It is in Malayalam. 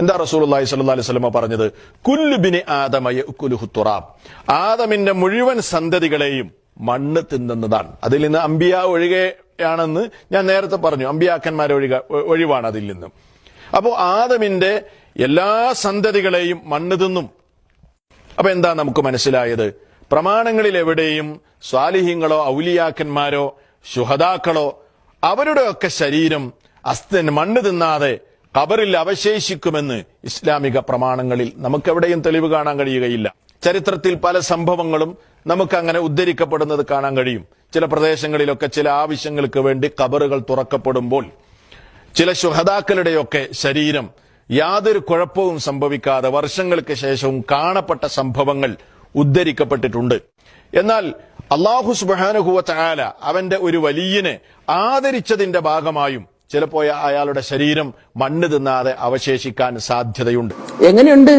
എന്താ റസൂലുള്ളാഹി സ്വല്ലല്ലാഹി അലൈഹി സ്വലമ പറഞ്ഞത്? കുല്ലുബിനെ ആദമയ തുറാബ്. ആദമിന്റെ മുഴുവൻ സന്തതികളെയും മണ്ണ് തിന്നുന്നതാണ്. അതിൽ നിന്ന് അമ്പിയ ഒഴികെയാണെന്ന് ഞാൻ നേരത്തെ പറഞ്ഞു. അമ്പിയാക്കന്മാരെ ഒഴിക ഒഴിവാണ് അതിൽ നിന്നും. അപ്പോൾ ആദമിന്റെ എല്ലാ സന്തതികളെയും മണ്ണ് തിന്നും. അപ്പൊ എന്താ നമുക്ക് മനസ്സിലായത്? പ്രമാണങ്ങളിൽ എവിടെയും സ്വാലിഹ്യങ്ങളോ ഔലിയാക്കന്മാരോ ശുഹതാക്കളോ അവരുടെയൊക്കെ ശരീരം അസ്ഥ മണ്ണ് തിന്നാതെ കബറിൽ അവശേഷിക്കുമെന്ന് ഇസ്ലാമിക പ്രമാണങ്ങളിൽ നമുക്കെവിടെയും തെളിവ് കാണാൻ കഴിയുകയില്ല. ചരിത്രത്തിൽ പല സംഭവങ്ങളും നമുക്കങ്ങനെ ഉദ്ധരിക്കപ്പെടുന്നത് കാണാൻ കഴിയും. ചില പ്രദേശങ്ങളിലൊക്കെ ചില ആവശ്യങ്ങൾക്ക് വേണ്ടി കബറുകൾ തുറക്കപ്പെടുമ്പോൾ ചില ശുഹതാക്കളുടെയൊക്കെ ശരീരം യാതൊരു കുഴപ്പവും സംഭവിക്കാതെ വർഷങ്ങൾക്ക് ശേഷവും കാണപ്പെട്ട സംഭവങ്ങൾ ഉദ്ധരിക്കപ്പെട്ടിട്ടുണ്ട്. എന്നാൽ അള്ളാഹു സുബാനുഹുവ ചായാല അവന്റെ ഒരു വലിയനെ ആദരിച്ചതിന്റെ ഭാഗമായും ചിലപ്പോൾ അയാളുടെ ശരീരം മണ്ണ് തിന്നാതെ അവശേഷിക്കാൻ സാധ്യതയുണ്ട്. എങ്ങനെയുണ്ട്?